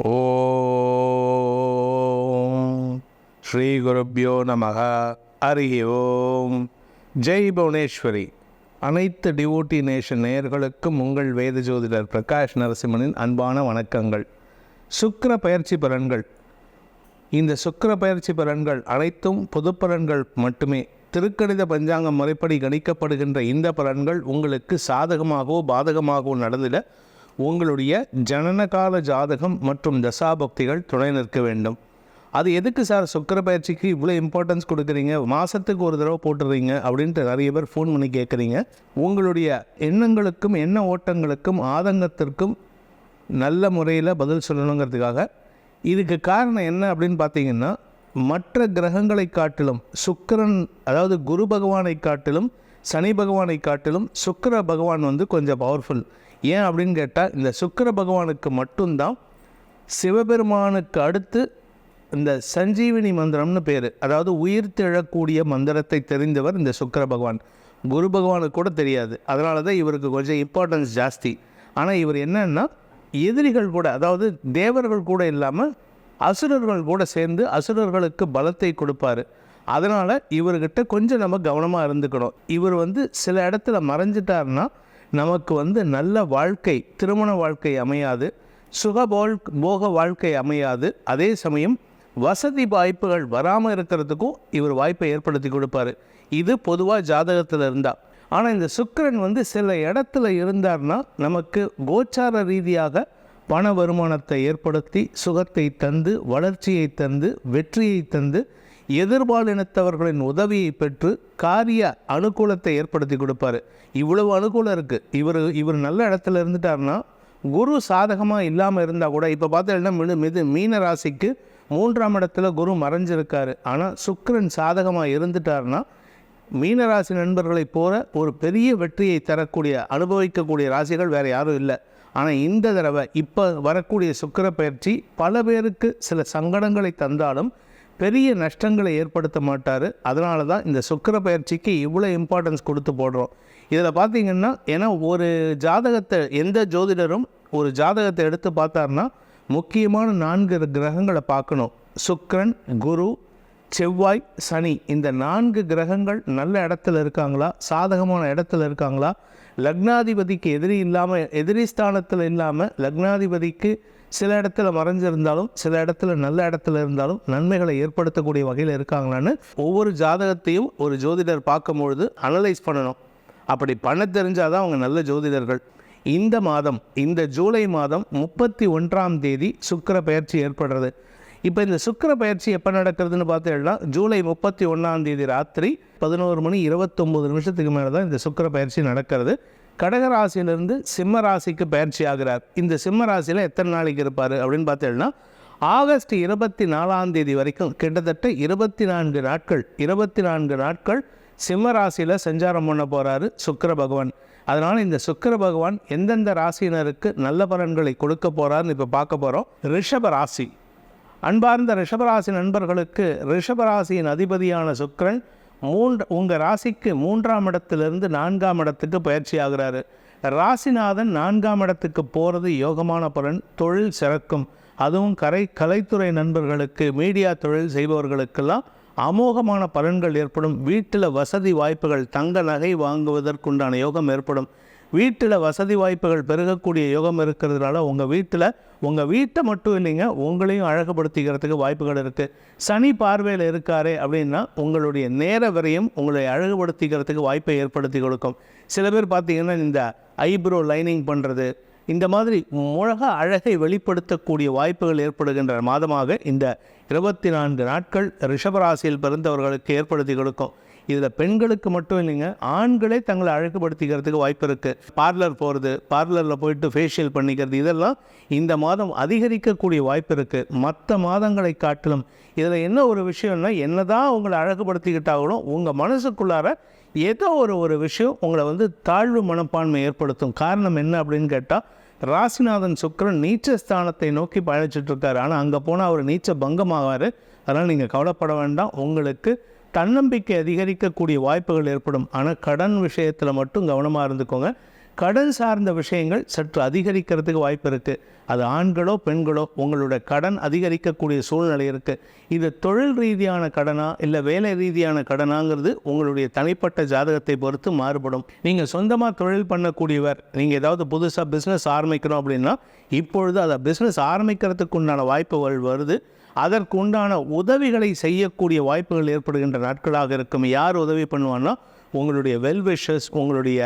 ஓம் ஸ்ரீ குருப்பியோ நமக ஹரி ஓம். ஜெய் புவனேஸ்வரி. அனைத்து டிவோட்டி நேஷன் நேயர்களுக்கும் உங்கள் வேத ஜோதிடர் பிரகாஷ் நரசிம்மனின் அன்பான வணக்கங்கள். சுக்கர பயிற்சி பலன்கள். இந்த சுக்கர பயிற்சி பலன்கள் அனைத்தும் பொது பலன்கள் மட்டுமே. திருக்கணித பஞ்சாங்கம் முறைப்படி கணிக்கப்படுகின்ற இந்த பலன்கள் உங்களுக்கு சாதகமாகவோ பாதகமாகவோ நடந்திட உங்களுடைய ஜனனகால ஜாதகம் மற்றும் தசாபக்திகள் துணை நிற்க வேண்டும். அது எதுக்கு சார் சுக்கிர பயிற்சிக்கு இவ்வளோ இம்பார்ட்டன்ஸ் கொடுக்குறீங்க? மாதத்துக்கு ஒரு தடவை போட்டுறீங்க அப்படின்ட்டு நிறைய பேர் ஃபோன் பண்ணி கேட்குறீங்க உங்களுடைய எண்ணங்களுக்கும் எண்ண ஓட்டங்களுக்கும் ஆதங்கத்திற்கும் நல்ல முறையில் பதில் சொல்லணுங்கிறதுக்காக இதுக்கு காரணம் என்ன அப்படின்னு பார்த்தீங்கன்னா மற்ற கிரகங்களை காட்டிலும் சுக்கிரன் அதாவது குரு பகவானை காட்டிலும் சனி பகவானை காட்டிலும் சுக்கர பகவான் வந்து கொஞ்சம் பவர்ஃபுல் ஏன் அப்படின்னு கேட்டால் இந்த சுக்கிர பகவானுக்கு மட்டும்தான் சிவபெருமானுக்கு அடுத்து இந்த சஞ்சீவினி மந்திரம்னு பேர். அதாவது உயிர் திழக்கூடிய மந்திரத்தை தெரிந்தவர் இந்த சுக்கர பகவான். குரு பகவானுக்கு கூட தெரியாது. அதனால தான் இவருக்கு கொஞ்சம் இம்பார்ட்டன்ஸ் ஜாஸ்தி. ஆனால் இவர் என்னன்னா எதிரிகள் கூட அதாவது தேவர்கள் கூட இல்லாமல் அசுரர்கள் கூட சேர்ந்து அசுரர்களுக்கு பலத்தை கொடுப்பாரு. அதனால் இவர்கிட்ட கொஞ்சம் நம்ம கவனமாக இருந்துக்கணும். இவர் வந்து சில இடத்துல மறைஞ்சிட்டாருன்னா நமக்கு வந்து நல்ல வாழ்க்கை திருமண வாழ்க்கை அமையாது சுகபோல் போக வாழ்க்கை அமையாது. அதே சமயம் வசதி வாய்ப்புகள் வராமல் இருக்கிறதுக்கும் இவர் வாய்ப்பை ஏற்படுத்தி கொடுப்பாரு. இது பொதுவாக ஜாதகத்தில் இருந்தால் ஆனால் இந்த சுக்கரன் வந்து சில இடத்துல இருந்தார்னா நமக்கு கோச்சார ரீதியாக பண வருமானத்தை ஏற்படுத்தி சுகத்தை தந்து வளர்ச்சியை தந்து வெற்றியை தந்து எதிர்பாலினத்தவர்களின் உதவியை பெற்று காரிய அனுகூலத்தை ஏற்படுத்தி கொடுப்பாரு. இவ்வளவு அனுகூலம் இருக்குது இவர் இவர் நல்ல இடத்துல இருந்துட்டாருன்னா குரு சாதகமாக இல்லாமல் இருந்தால் கூட இப்போ பார்த்தீங்கன்னா மிது மிது மீன ராசிக்கு மூன்றாம் இடத்துல குரு மறைஞ்சிருக்காரு. ஆனால் சுக்கரன் சாதகமாக இருந்துட்டாருன்னா மீனராசி நண்பர்களைப் போல ஒரு பெரிய வெற்றியை தரக்கூடிய அனுபவிக்கக்கூடிய ராசிகள் வேறு யாரும் இல்லை. ஆனால் இந்த தடவை இப்போ வரக்கூடிய சுக்கர பயிற்சி பல பேருக்கு சில சங்கடங்களை தந்தாலும் பெரிய நஷ்டங்களை ஏற்படுத்த மாட்டார். அதனால தான் இந்த சுக்கர பயிற்சிக்கு இவ்வளோ இம்பார்ட்டன்ஸ் கொடுத்து போடுறோம். இதில் பார்த்தீங்கன்னா ஏன்னா ஒரு ஜாதகத்தை எந்த ஜோதிடரும் ஒரு ஜாதகத்தை எடுத்து பார்த்தாருன்னா முக்கியமான நான்கு கிரகங்களை பார்க்கணும். சுக்கரன் குரு செவ்வாய் சனி. இந்த நான்கு கிரகங்கள் நல்ல இடத்துல இருக்காங்களா? சாதகமான இடத்துல இருக்காங்களா? லக்னாதிபதிக்கு எதிரி இல்லாமல் எதிரி ஸ்தானத்தில் இல்லாமல் லக்னாதிபதிக்கு சில இடத்துல மறைஞ்சிருந்தாலும் சில இடத்துல நல்ல இடத்துல இருந்தாலும் நன்மைகளை ஏற்படுத்தக்கூடிய வகையில் இருக்காங்களான்னு ஒவ்வொரு ஜாதகத்தையும் ஒரு ஜோதிடர் பார்க்கும்பொழுது அனலைஸ் பண்ணணும். அப்படி பண்ண தெரிஞ்சால் தான் அவங்க நல்ல ஜோதிடர்கள். இந்த மாதம் இந்த ஜூலை மாதம் முப்பத்தி ஒன்றாம் தேதி சுக்கிர பயிற்சி ஏற்படுறது. இப்போ இந்த சுக்கிர பயிற்சி எப்போ நடக்கிறதுன்னு பார்த்தீங்கன்னா ஜூலை முப்பத்தி ஒன்றாம் தேதி ராத்திரி பதினோரு மணி இருபத்தொம்போது நிமிஷத்துக்கு மேலே தான் இந்த சுக்கிர பயிற்சி நடக்கிறது. கடக ராசியிலிருந்து சிம்ம ராசிக்கு பயிற்சி ஆகிறார் இந்த சிம்ம ராசியில் எத்தனை நாளைக்கு இருப்பார் அப்படின்னு பார்த்தீங்கன்னா ஆகஸ்ட் இருபத்தி நாலாம் தேதி வரைக்கும் கிட்டத்தட்ட இருபத்தி நான்கு நாட்கள் இருபத்தி நான்கு நாட்கள் சிம்ம ராசியில் சஞ்சாரம் பண்ண போகிறாரு சுக்கர பகவான். அதனால் இந்த சுக்கர பகவான் எந்தெந்த ராசியினருக்கு நல்ல பலன்களை கொடுக்க போகிறாருன்னு இப்போ பார்க்க போகிறோம் ரிஷப ராசி. அன்பார்ந்த ரிஷபராசி நண்பர்களுக்கு ரிஷபராசியின் அதிபதியான சுக்கிரன் மூன்று உங்கள் ராசிக்கு மூன்றாம் இடத்திலிருந்து நான்காம் இடத்துக்கு பயிற்சி ஆகிறாரு. ராசிநாதன் நான்காம் இடத்துக்கு போகிறது யோகமான பலன் தொழில் சிறக்கும். அதுவும் கரை கலைத்துறை நண்பர்களுக்கு மீடியா தொழில் செய்பவர்களுக்கெல்லாம் அமோகமான பலன்கள் ஏற்படும். வீட்டில் வசதி வாய்ப்புகள் தங்க நகை வாங்குவதற்குண்டான யோகம் ஏற்படும். வீட்டில் வசதி வாய்ப்புகள் பெருகக்கூடிய யோகம் இருக்கிறதுனால உங்கள் வீட்டில் உங்கள் வீட்டை மட்டும் இல்லைங்க உங்களையும் அழகுபடுத்திக்கிறதுக்கு வாய்ப்புகள் இருக்குது சனி பார்வையில் இருக்காரே அப்படின்னா உங்களுடைய நேர விரையும் உங்களை அழகுபடுத்திக்கிறதுக்கு வாய்ப்பை ஏற்படுத்தி கொடுக்கும். சில பேர் பார்த்தீங்கன்னா இந்த ஐப்ரோ லைனிங் பண்ணுறது இந்த மாதிரி உலக அழகை வெளிப்படுத்தக்கூடிய வாய்ப்புகள் ஏற்படுகின்ற மாதமாக இந்த இருபத்தி நான்கு நாட்கள் ரிஷபராசியில் பிறந்தவர்களுக்கு ஏற்படுத்தி கொடுக்கும். இதில் பெண்களுக்கு மட்டும் இல்லைங்க ஆண்களே தங்களை அழகுபடுத்திக்கிறதுக்கு வாய்ப்பு இருக்குது பார்லர் போகிறது பார்லரில் போயிட்டு ஃபேஷியல் பண்ணிக்கிறது இதெல்லாம் இந்த மாதம் அதிகரிக்கக்கூடிய வாய்ப்பு இருக்குது மற்ற மாதங்களை காட்டிலும் இதில் என்ன ஒரு விஷயம்னா என்ன தான் உங்களை அழகுபடுத்திக்கிட்டாலும் உங்கள் மனசுக்குள்ளார ஏதோ ஒரு ஒரு விஷயம் உங்களை வந்து தாழ்வு மனப்பான்மை ஏற்படுத்தும். காரணம் என்ன அப்படின்னு கேட்டால் ராசிநாதன் சுக்கிரன் நீச்ச ஸ்தானத்தை நோக்கி பயணிச்சுட்ருக்காரு ஆனால் அங்கே போனால் அவர் நீச்ச பங்கமாகார் அதனால் நீங்கள் கவலைப்பட வேண்டாம். உங்களுக்கு தன்னம்பிக்கை அதிகரிக்கக்கூடிய வாய்ப்புகள் ஏற்படும். ஆனால் கடன் விஷயத்தில் மட்டும் கவனமாக இருந்துக்கோங்க. கடன் சார்ந்த விஷயங்கள் சற்று அதிகரிக்கிறதுக்கு வாய்ப்பு இருக்குது அது ஆண்களோ பெண்களோ உங்களுடைய கடன் அதிகரிக்கக்கூடிய சூழ்நிலை இருக்குது இது தொழில் ரீதியான கடனா இல்லை வேலை ரீதியான கடனாங்கிறது உங்களுடைய தனிப்பட்ட ஜாதகத்தை பொறுத்து மாறுபடும். நீங்கள் சொந்தமாக தொழில் பண்ணக்கூடியவர் நீங்கள் ஏதாவது புதுசாக பிஸ்னஸ் ஆரம்பிக்கணும் அப்படின்னா இப்பொழுது அதை பிஸ்னஸ் ஆரம்பிக்கிறதுக்கு உண்டான வாய்ப்புகள் வருது. அதற்கு உண்டான உதவிகளை செய்யக்கூடிய வாய்ப்புகள் ஏற்படுகின்ற நாட்களாக இருக்கும். யார் உதவி பண்ணுவான்னா உங்களுடைய வெல்விஷஸ் உங்களுடைய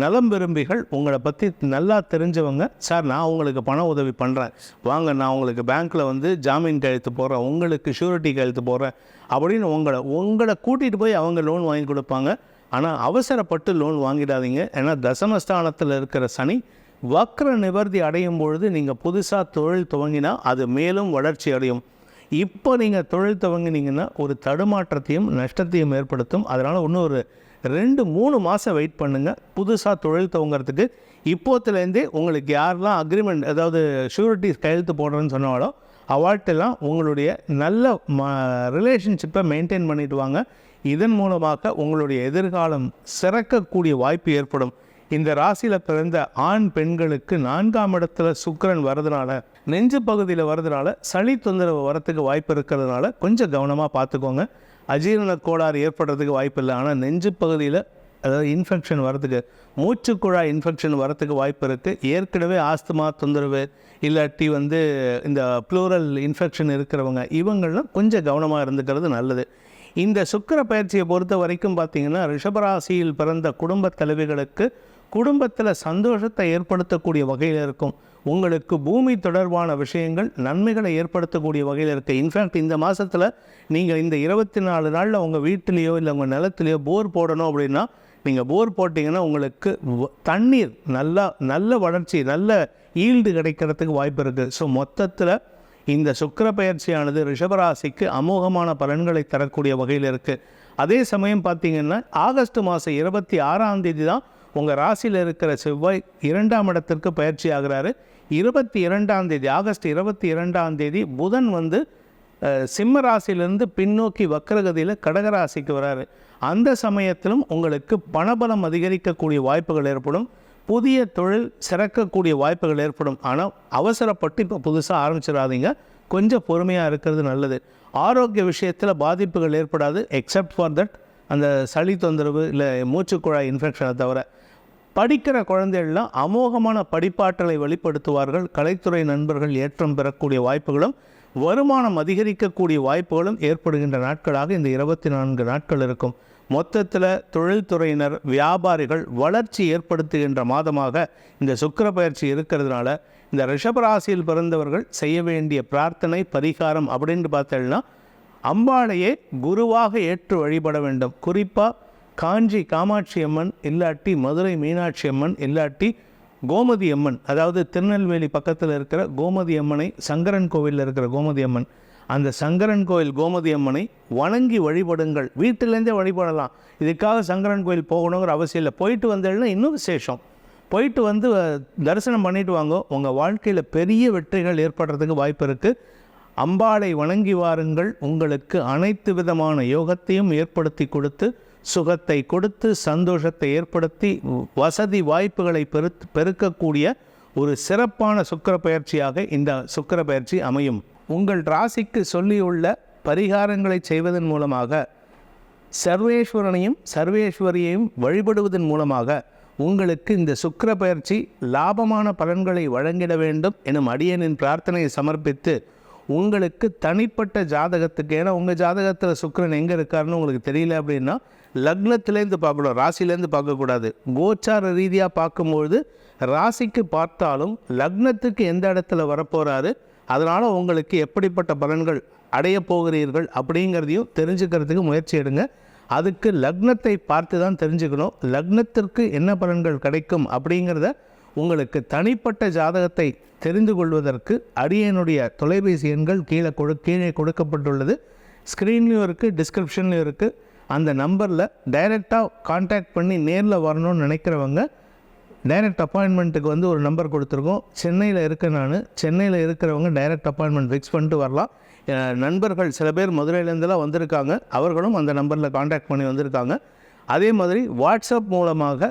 நலம் விரும்பிகள் உங்களை பற்றி நல்லா தெரிஞ்சவங்க. சார் நான் உங்களுக்கு பண உதவி பண்ணுறேன் வாங்க நான் உங்களுக்கு பேங்க்கில் வந்து ஜாமீன் கையெழுத்து போடுறேன் உங்களுக்கு ஷூரிட்டி கையெழுத்து போடுறேன் அப்படின்னு உங்களை உங்களை கூட்டிகிட்டு போய் அவங்க லோன் வாங்கி கொடுப்பாங்க. ஆனால் அவசரப்பட்டு லோன் வாங்கிடாதீங்க. ஏன்னா தசமஸ்தானத்தில் இருக்கிற சனி வக்ர நிவர்த்தி அடையும் பொழுது நீங்கள் புதுசாக தொழில் துவங்கினா அது மேலும் வளர்ச்சி அடையும். இப்போ நீங்கள் தொழில் துவங்கினீங்கன்னா ஒரு தடுமாற்றத்தையும் நஷ்டத்தையும் ஏற்படுத்தும். அதனால் இன்னும் ஒரு ரெண்டு மூணு மாதம் வெயிட் பண்ணுங்கள் புதுசாக தொழில் துவங்கிறதுக்கு. இப்போத்துலேருந்தே உங்களுக்கு யாரெல்லாம் அக்ரிமெண்ட் அதாவது ஷூரிட்டி கையெழுத்து போடுறேன்னு சொன்னாலோ அவாட்டெல்லாம் உங்களுடைய நல்ல ம ரிலேஷன்ஷிப்பை மெயின்டைன் பண்ணிவிட்டு வாங்க. இதன் மூலமாக உங்களுடைய எதிர்காலம் சிறக்கக்கூடிய வாய்ப்பு ஏற்படும். இந்த ராசியில் பிறந்த ஆண் பெண்களுக்கு நான்காம் இடத்துல சுக்கரன் வரதுனால நெஞ்சு பகுதியில் வரதுனால சளி தொந்தரவு வரத்துக்கு வாய்ப்பு இருக்கிறதுனால கொஞ்சம் கவனமாக பார்த்துக்கோங்க. அஜீரண கோளாறு ஏற்படுறதுக்கு வாய்ப்பு இல்லை. ஆனால் நெஞ்சு பகுதியில் அதாவது இன்ஃபெக்ஷன் வரதுக்கு மூச்சுக்குழாய் இன்ஃபெக்ஷன் வரத்துக்கு வாய்ப்பு இருக்குது ஏற்கனவே ஆஸ்துமா தொந்தரவு இல்லாட்டி வந்து இந்த ப்ளூரல் இன்ஃபெக்ஷன் இருக்கிறவங்க இவங்கள்லாம் கொஞ்சம் கவனமாக இருந்துக்கிறது நல்லது. இந்த சுக்கிர பயிற்சியை பொறுத்த வரைக்கும் பார்த்தீங்கன்னா ரிஷபராசியில் பிறந்த குடும்பத் தலைவிகளுக்கு குடும்பத்தில் சந்தோஷத்தை ஏற்படுத்தக்கூடிய வகையில் இருக்கும். உங்களுக்கு பூமி தொடர்பான விஷயங்கள் நன்மைகளை ஏற்படுத்தக்கூடிய வகையில் இருக்குது இன்ஃபேக்ட் இந்த மாதத்தில் நீங்கள் இந்த இருபத்தி நாலு நாளில் உங்கள் வீட்டிலேயோ இல்லை உங்கள் நிலத்துலையோ போர் போடணும் அப்படின்னா நீங்கள் போர் போட்டிங்கன்னா உங்களுக்கு தண்ணீர் நல்லா நல்ல வளர்ச்சி நல்ல ஈல்டு கிடைக்கிறதுக்கு வாய்ப்பு இருக்குது ஸோ மொத்தத்தில் இந்த சுக்கிர பயிற்சியானது ரிஷபராசிக்கு அமோகமான பலன்களை தரக்கூடிய வகையில் இருக்குது அதே சமயம் பார்த்தீங்கன்னா ஆகஸ்ட் மாதம் இருபத்தி ஆறாம் தேதி தான் உங்கள் ராசியில் இருக்கிற செவ்வாய் இரண்டாம் இடத்திற்கு பயிற்சி ஆகிறாரு. இருபத்தி இரண்டாம் தேதி ஆகஸ்ட் இருபத்தி இரண்டாம் தேதி புதன் வந்து சிம்ம ராசியிலிருந்து பின்னோக்கி வக்கரகதியில் கடகராசிக்கு வராரு. அந்த சமயத்திலும் உங்களுக்கு பணபலம் அதிகரிக்கக்கூடிய வாய்ப்புகள் ஏற்படும். புதிய தொழில் சிறக்கக்கூடிய வாய்ப்புகள் ஏற்படும். ஆனால் அவசரப்பட்டு இப்போ புதுசாக ஆரம்பிச்சிடாதீங்க. கொஞ்சம் பொறுமையாக இருக்கிறது நல்லது. ஆரோக்கிய விஷயத்தில் பாதிப்புகள் ஏற்படாது எக்ஸப்ட் ஃபார் தட் அந்த சளி தொந்தரவு இல்லை மூச்சுக்குழாய் இன்ஃபெக்ஷனை தவிர. படிக்கிற குழந்தைகள்லாம் அமோகமான படிப்பாற்றலை வெளிப்படுத்துவார்கள். கலைத்துறை நண்பர்கள் ஏற்றம் பெறக்கூடிய வாய்ப்புகளும் வருமானம் அதிகரிக்கக்கூடிய வாய்ப்புகளும் ஏற்படுகின்ற நாட்களாக இந்த இருபத்தி நான்கு நாட்கள் இருக்கும். மொத்தத்தில் தொழில்துறையினர் வியாபாரிகள் வளர்ச்சி ஏற்படுத்துகின்ற மாதமாக இந்த சுக்கிர பயிற்சி இருக்கிறதுனால இந்த ரிஷபராசியில் பிறந்தவர்கள் செய்ய வேண்டிய பிரார்த்தனை பரிகாரம் அப்படின்னு பார்த்தோம்னா அம்பாளையே குருவாக ஏற்று வழிபட வேண்டும். குறிப்பாக காஞ்சி காமாட்சி அம்மன் இல்லாட்டி மதுரை மீனாட்சி அம்மன் இல்லாட்டி கோமதி அம்மன் அதாவது திருநெல்வேலி பக்கத்தில் இருக்கிற கோமதி அம்மனை சங்கரன் கோவிலில் இருக்கிற கோமதி அம்மன். அந்த சங்கரன் கோயில் கோமதி அம்மனை வணங்கி வழிபடுங்கள். வீட்டிலேருந்தே வழிபடலாம். இதுக்காக சங்கரன் கோயில் போகணுங்கிற அவசியம் இல்லை. போயிட்டு வந்தேன்னா இன்னும் விசேஷம். போயிட்டு வந்து தரிசனம் பண்ணிட்டு வாங்க. உங்கள் வாழ்க்கையில் பெரிய வெற்றிகள் ஏற்படுறதுக்கு வாய்ப்பு இருக்குது அம்பாளை வணங்கி வாருங்கள். உங்களுக்கு அனைத்து விதமான யோகத்தையும் ஏற்படுத்தி கொடுத்து சுகத்தை கொடுத்து சந்தோஷத்தை ஏற்படுத்தி வசதி வாய்ப்புகளை பெரு பெருக்கக்கூடிய ஒரு சிறப்பான சுக்கிர பயிற்சியாக இந்த சுக்கிர பயிற்சி அமையும். உங்கள் ராசிக்கு சொல்லியுள்ள பரிகாரங்களை செய்வதன் மூலமாக சர்வேஸ்வரனையும் சர்வேஸ்வரியையும் வழிபடுவதன் மூலமாக உங்களுக்கு இந்த சுக்கிர பயிற்சி லாபமான பலன்களை வழங்கிட வேண்டும் எனும் அடியனின் பிரார்த்தனையை சமர்ப்பித்து உங்களுக்கு தனிப்பட்ட ஜாதகத்துக்கு ஏன்னா உங்கள் ஜாதகத்தில் சுக்கிரன் எங்கே இருக்காருன்னு உங்களுக்கு தெரியல அப்படின்னா லக்னத்திலேருந்து பார்க்கணும் ராசிலேருந்து பார்க்கக்கூடாது. கோச்சார ரீதியாக பார்க்கும்பொழுது ராசிக்கு பார்த்தாலும் லக்னத்துக்கு எந்த இடத்துல வரப்போகிறாரு அதனால் உங்களுக்கு எப்படிப்பட்ட பலன்கள் அடைய போகிறீர்கள் அப்படிங்கிறதையும் தெரிஞ்சுக்கிறதுக்கு முயற்சி எடுங்க. அதுக்கு லக்னத்தை பார்த்து தான் தெரிஞ்சுக்கணும். லக்னத்திற்கு என்ன பலன்கள் கிடைக்கும் அப்படிங்கிறத உங்களுக்கு தனிப்பட்ட ஜாதகத்தை தெரிந்து கொள்வதற்கு அடியனுடைய தொலைபேசி எண்கள் கீழே கொடு கீழே கொடுக்கப்பட்டுள்ளது. ஸ்க்ரீன்லேயும் இருக்குது டிஸ்கிரிப்ஷன்லேயும் இருக்குது அந்த நம்பரில் டைரெக்டாக காண்டாக்ட் பண்ணி நேரில் வரணும்னு நினைக்கிறவங்க டைரக்ட் அப்பாயின்மெண்ட்டுக்கு வந்து ஒரு நம்பர் கொடுத்துருக்கோம். சென்னையில் இருக்க நான் சென்னையில் இருக்கிறவங்க டைரக்ட் அப்பாயின்மெண்ட் ஃபிக்ஸ் பண்ணிட்டு வரலாம். நண்பர்கள் சில பேர் மதுரையிலேருந்துலாம் வந்திருக்காங்க. அவர்களும் அந்த நம்பரில் காண்டாக்ட் பண்ணி வந்திருக்காங்க. அதே மாதிரி வாட்ஸ்அப் மூலமாக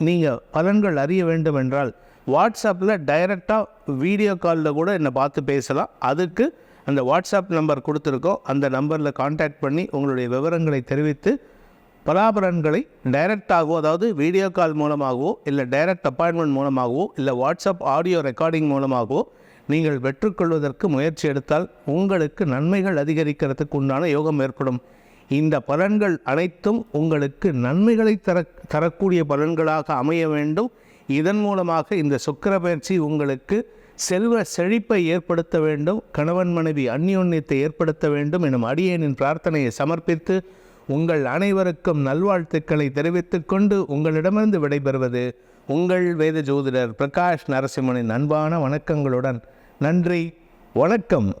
நீங்கள் பலன்கள் அறிய வேண்டும் என்றால் வாட்ஸ்அப்பில் டைரெக்டாக வீடியோ காலில் கூட என்னை பார்த்து பேசலாம். அதுக்கு அந்த வாட்ஸ்அப் நம்பர் கொடுத்துருக்கோம். அந்த நம்பரில் காண்டாக்ட் பண்ணி உங்களுடைய விவரங்களை தெரிவித்து பலாபலன்களை டைரெக்டாகவோ அதாவது வீடியோ கால் மூலமாகவோ இல்லை டைரக்ட் அப்பாயின்மெண்ட் மூலமாகவோ இல்லை வாட்ஸ்அப் ஆடியோ ரெக்கார்டிங் மூலமாகவோ நீங்கள் பெற்றுக்கொள்வதற்கு முயற்சி எடுத்தால் உங்களுக்கு நன்மைகள் அதிகரிக்கிறதுக்கு உண்டான யோகம் ஏற்படும். இந்த பலன்கள் அனைத்தும் உங்களுக்கு நன்மைகளை தர தரக்கூடிய பலன்களாக அமைய வேண்டும். இதன் மூலமாக இந்த சுக்கர பயிற்சி உங்களுக்கு செல்வ செழிப்பை ஏற்படுத்த வேண்டும். கணவன் மனைவி அந்யோன்யத்தை ஏற்படுத்த வேண்டும் எனும் அடியேனின் பிரார்த்தனையை சமர்ப்பித்து உங்கள் அனைவருக்கும் நல்வாழ்த்துக்களை தெரிவித்துக் கொண்டு உங்களிடமிருந்து விடைபெறுவது உங்கள் வேத ஜோதிடர் பிரகாஷ் நரசிம்மனின் அன்பான வணக்கங்களுடன் நன்றி வணக்கம்.